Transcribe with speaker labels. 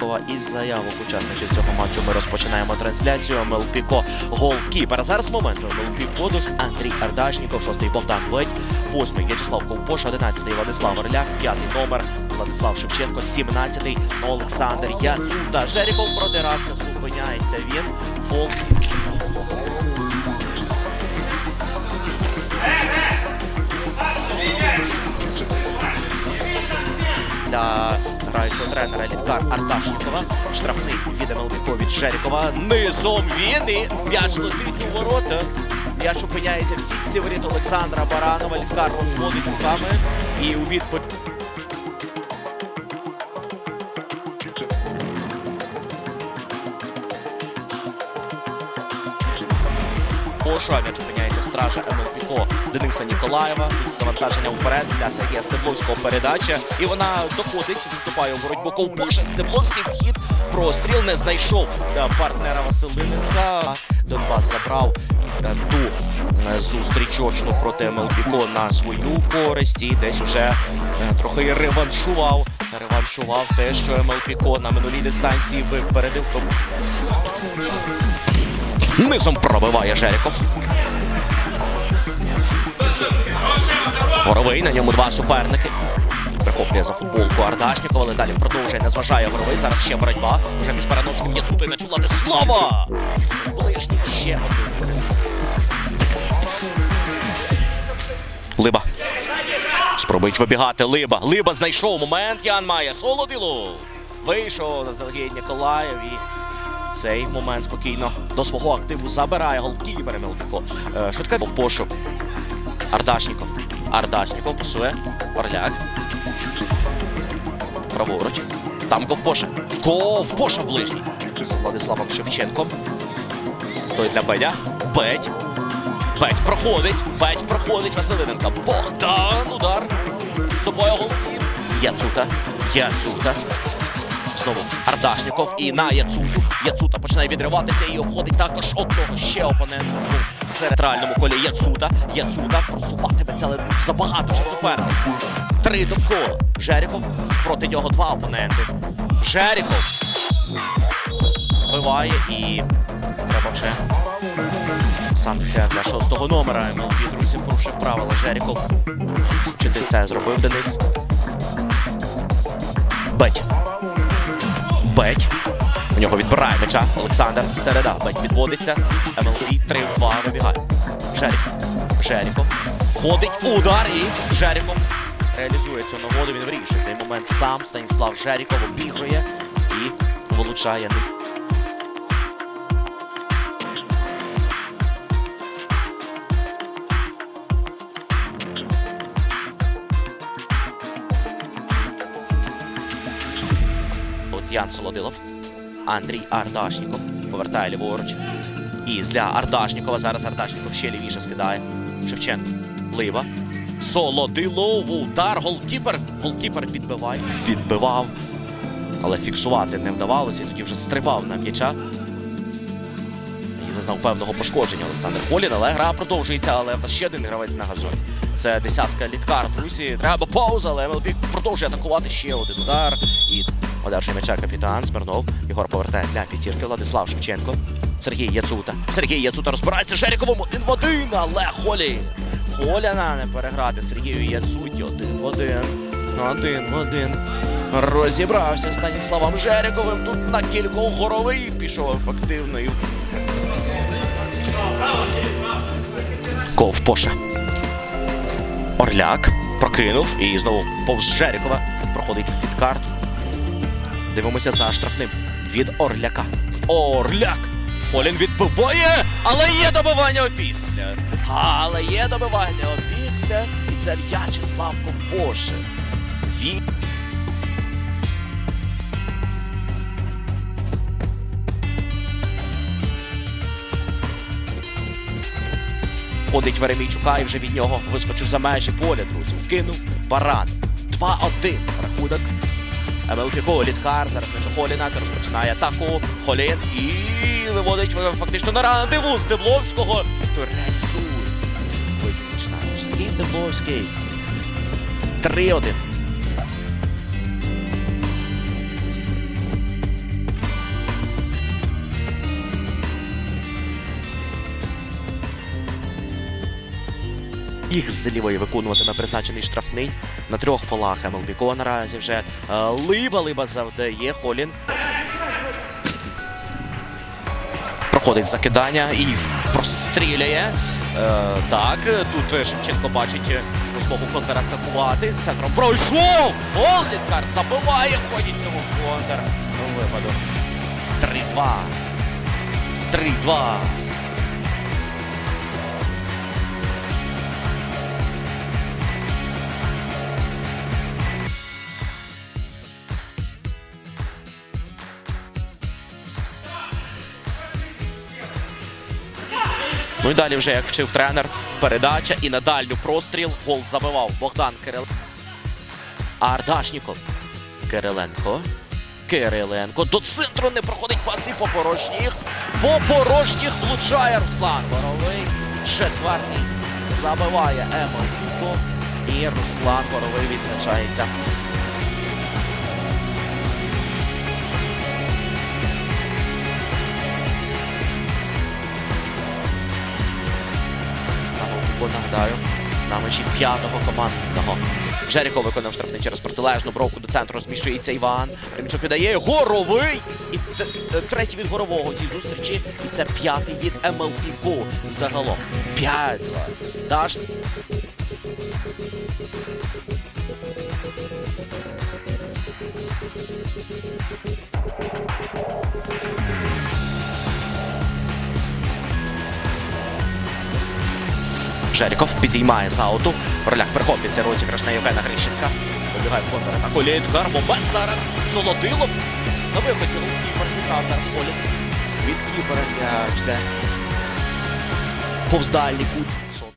Speaker 1: Ардашнікова із заявок учасників цього матчу ми розпочинаємо трансляцію. Мелпіко голкіпер. Зараз момент Мелпіко Кодус, Андрій Ардашніков, шостий Богдан Ведь, восьмий В'ячеслав Ковпош, одинадцятий Владислав Орляк, п'ятий номер Владислав Шевченко, сімнадцятий Олександр Яцута. Жеріков продирався, зупиняється він. Фол граючого тренера Літкар Арташнікова. Штрафний від МЛК від Жерікова. Низом він і м'яч летить у ворота. М'яч опиняється в сітці воріт Олександра Баранова. Літкар розводить руками і у відповідь. Кошу, а м'яч опиняється в стража МЛПКО Дениса Ніколаєва. Завантаження вперед для Сергія Стебловського передача. І вона доходить, відступає у боротьбу Ковпоша. Стебловський вхід простріл не знайшов партнера Василиненка. Донбас забрав ту е, зустрічочну проти МЛПКО на свою користь. І десь уже е, трохи реваншував. Реваншував те, що МЛПКО на минулій дистанції випередив. Низом пробиває Жеріков. Горовий, на ньому два суперники. Прихоплює за футболку Ардашнікова, але далі продовжує, не зважає Горовий. Зараз ще боротьба. Уже між Барановським є Цутою м'яч Владислава! Ближній ще один. Либа. Спробують вибігати. Либа. Либа знайшов момент. Ян має Солодилу. Вийшов заздалегідь Ніколаєв і цей момент спокійно до свого активу забирає голкіпер Мелпіко. Е, Швидка в пошук. Ардашніков. Ардашніков пасує. Орляк. Праворуч. Там Ковпоша. Ковпоша ближній. З Владиславом Шевченком. Той для Бедя. Бедь. Бедь проходить. Бедь проходить. Василиненка. Богдан. Удар. З собою голкіп. Яцута. Яцута. Знову Ардашніков і на Яцуту. Яцута починає відриватися і обходить також одного ще опонента. Це був в центральному колі Яцута. Яцута просуватиметься, але забагато вже суперників. Три довкола. Жеріков проти нього два опоненти. Жеріков збиває і треба вже санкція для шостого номера. МЛБ, друзі, порушив правила Жеріков. Чи ти це зробив Денис? Беть. Беть. У нього відбирає м'яча. Олександр Середа. Беть відводиться. МЛД 3-2 вибігає. Жеріков. Жеріков. Ходить удар і Жеріков реалізує цю нагоду. Він вирішує цей момент сам. Станіслав Жеріков обігрує і вилучає. Ян Солодилов. Андрій Ардашніков повертає ліворуч. І для Ардашнікова зараз Ардашніков ще лівіше скидає. Шевченко. Лива. Солодилов. Удар. Голкіпер. Голкіпер відбиває. Відбивав. Але фіксувати не вдавалося. І тоді вже стрибав на м'яча. Зазнав певного пошкодження Олександр Холін, але гра продовжується. Але ще один гравець на газоні. Це десятка літкар. Друзі, треба пауза, але МЛП продовжує атакувати ще один удар. І одержує м'яча капітан Смирнов. Ігор повертає для п'ятірки. Владислав Шевченко. Сергій Яцута. Сергій Яцута розбирається Жеріковим один в один, але Холі. Холяна не переграти Сергію Яцуті один в один. Один в один. Розібрався Станіславом Жеріковим. Тут на кількох горовий пішов ефективною. Ковпоша. Орляк прокинув і знову повз Жерікова проходить від карту. Дивимося за штрафним від Орляка. Орляк! Холін відбиває, але є добивання опісля. Але є добивання опісля. І це В'ячеслав Ковпоша. Він Ходить Веремійчука і вже від нього вискочив за межі поля, друзі. Вкинув баран. 2-1 рахунок. МЛПКО Літкар. Зараз Мечохоліна розпочинає атаку. Холін і виводить фактично на рандеву Стебловського. То реалізує. Виключно. І Стебловський. 3-1. Їх з лівої виконуватиме призначений штрафний. На трьох фолах МЛБКО наразі вже е, Либа, Либа завдає. Холін проходить закидання і простріляє. Е, так, тут Шевченко бачить е, змогу контратакувати. Центром пройшов! Гол Літкар забиває ході цього контр випаду. 3-2. 3-2. Ну і далі вже як вчив тренер. Передача і на простріл. Гол забивав Богдан Кирил. Ардашніков. Кириленко. Кириленко. До центру не проходить паси по порожніх. По порожніх влучає Руслан Боровий. Четвертий забиває Емел Куко. І Руслан Боровий відзначається. Куко, нагадаю, на межі п'ятого командного. Жеріко виконав штрафний через протилежну бровку до центру зміщується Іван. Ремчук віддає горовий. І е, третій від горового в цій зустрічі. І це п'ятий від МЛП загалом. 5 Даш. Жеріков підіймає з ауту. Роляк перехоплюється розіграш на Євгена Грищенка. Побігає в контратаку Літкар. Момент зараз Солодилов. На виході рук кіпер зараз Олін. Від кіпера для де повз кут.